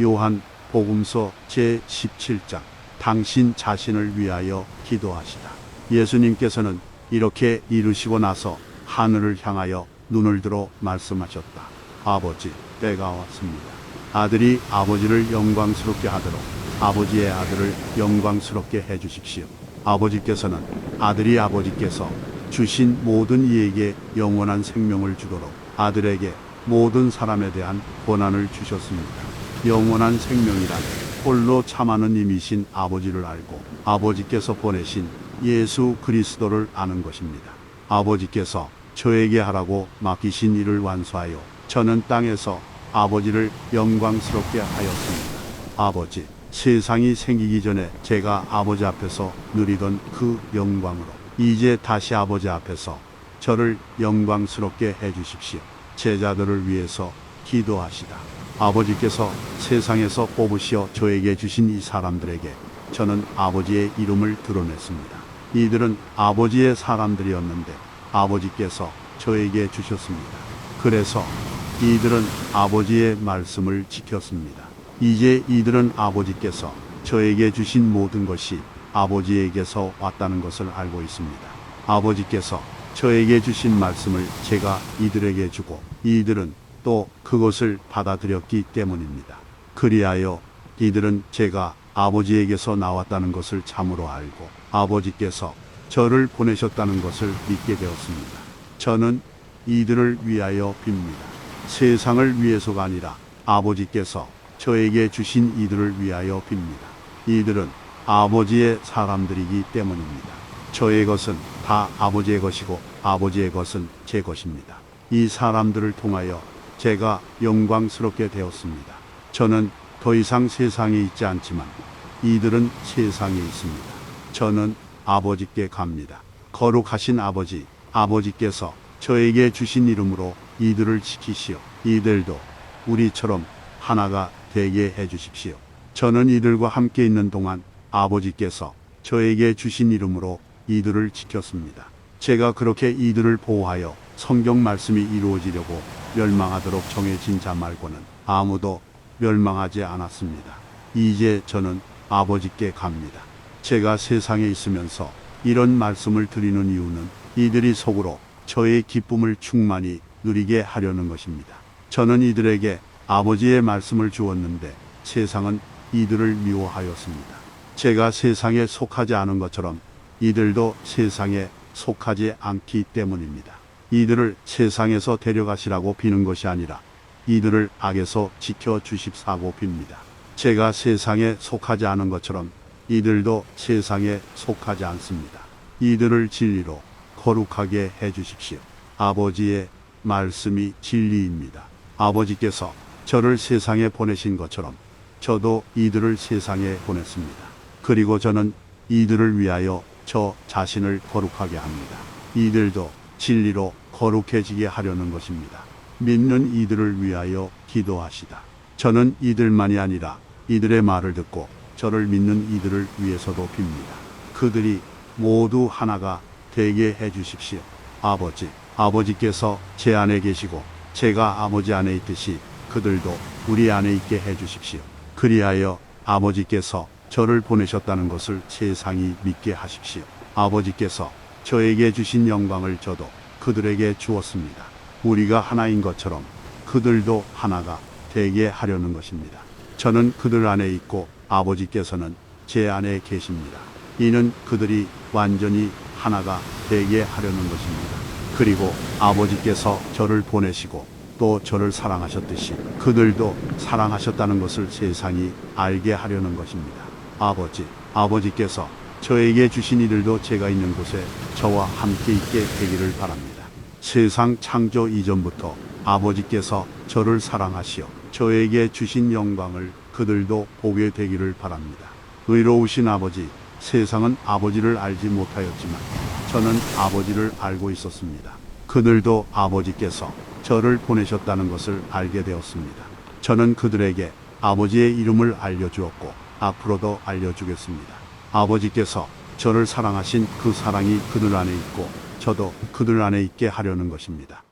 요한 복음서 제 17장 당신 자신을 위하여 기도하시다. 예수님께서는 이렇게 이루시고 나서 하늘을 향하여 눈을 들어 말씀하셨다. 아버지, 때가 왔습니다. 아들이 아버지를 영광스럽게 하도록 아버지의 아들을 영광스럽게 해 주십시오. 아버지께서는 아들이 아버지께서 주신 모든 이에게 영원한 생명을 주도록 아들에게 모든 사람에 대한 권한을 주셨습니다. 영원한 생명이란 홀로 참하는 이미신 아버지를 알고 아버지께서 보내신 예수 그리스도를 아는 것입니다. 아버지께서 저에게 하라고 맡기신 일을 완수하여 저는 땅에서 아버지를 영광스럽게 하였습니다. 아버지, 세상이 생기기 전에 제가 아버지 앞에서 누리던 그 영광으로 이제 다시 아버지 앞에서 저를 영광스럽게 해 주십시오. 제자들을 위해서 기도하시다. 아버지께서 세상에서 뽑으시어 저에게 주신 이 사람들에게 저는 아버지의 이름을 드러냈습니다. 이들은 아버지의 사람들이었는데 아버지께서 저에게 주셨습니다. 그래서 이들은 아버지의 말씀을 지켰습니다. 이제 이들은 아버지께서 저에게 주신 모든 것이 아버지에게서 왔다는 것을 알고 있습니다. 아버지께서 저에게 주신 말씀을 제가 이들에게 주고 이들은 또 그것을 받아들였기 때문입니다. 그리하여 이들은 제가 아버지에게서 나왔다는 것을 참으로 알고 아버지께서 저를 보내셨다는 것을 믿게 되었습니다. 저는 이들을 위하여 빕니다. 세상을 위해서가 아니라 아버지께서 저에게 주신 이들을 위하여 빕니다. 이들은 아버지의 사람들이기 때문입니다. 저의 것은 다 아버지의 것이고 아버지의 것은 제 것입니다. 이 사람들을 통하여 제가 영광스럽게 되었습니다. 저는 더 이상 세상에 있지 않지만 이들은 세상에 있습니다. 저는 아버지께 갑니다. 거룩하신 아버지, 아버지께서 저에게 주신 이름으로 이들을 지키시오. 이들도 우리처럼 하나가 되게 해 주십시오. 저는 이들과 함께 있는 동안 아버지께서 저에게 주신 이름으로 이들을 지켰습니다. 제가 그렇게 이들을 보호하여 성경 말씀이 이루어지려고 멸망하도록 정해진 자 말고는 아무도 멸망하지 않았습니다. 이제 저는 아버지께 갑니다. 제가 세상에 있으면서 이런 말씀을 드리는 이유는 이들이 속으로 저의 기쁨을 충만히 누리게 하려는 것입니다. 저는 이들에게 아버지의 말씀을 주었는데 세상은 이들을 미워하였습니다. 제가 세상에 속하지 않은 것처럼 이들도 세상에 속하지 않기 때문입니다. 이들을 세상에서 데려가시라고 비는 것이 아니라 이들을 악에서 지켜 주십사고 빕니다. 제가 세상에 속하지 않은 것처럼 이들도 세상에 속하지 않습니다. 이들을 진리로 거룩하게 해 주십시오. 아버지의 말씀이 진리입니다. 아버지께서 저를 세상에 보내신 것처럼 저도 이들을 세상에 보냈습니다. 그리고 저는 이들을 위하여 저 자신을 거룩하게 합니다. 이들도 진리로 거룩해지게 하려는 것입니다. 믿는 이들을 위하여 기도하시다. 저는 이들만이 아니라 이들의 말을 듣고 저를 믿는 이들을 위해서도 빕니다. 그들이 모두 하나가 되게 해 주십시오. 아버지, 아버지께서 제 안에 계시고 제가 아버지 안에 있듯이 그들도 우리 안에 있게 해 주십시오. 그리하여 아버지께서 저를 보내셨다는 것을 세상이 믿게 하십시오. 아버지께서 저에게 주신 영광을 저도 그들에게 주었습니다. 우리가 하나인 것처럼 그들도 하나가 되게 하려는 것입니다. 저는 그들 안에 있고 아버지께서는 제 안에 계십니다. 이는 그들이 완전히 하나가 되게 하려는 것입니다. 그리고 아버지께서 저를 보내시고 또 저를 사랑하셨듯이 그들도 사랑하셨다는 것을 세상이 알게 하려는 것입니다. 아버지, 아버지께서 저에게 주신 이들도 제가 있는 곳에 저와 함께 있게 되기를 바랍니다. 세상 창조 이전부터 아버지께서 저를 사랑하시어 저에게 주신 영광을 그들도 보게 되기를 바랍니다. 의로우신 아버지, 세상은 아버지를 알지 못하였지만 저는 아버지를 알고 있었습니다. 그들도 아버지께서 저를 보내셨다는 것을 알게 되었습니다. 저는 그들에게 아버지의 이름을 알려주었고 앞으로도 알려주겠습니다. 아버지께서 저를 사랑하신 그 사랑이 그들 안에 있고 저도 그들 안에 있게 하려는 것입니다.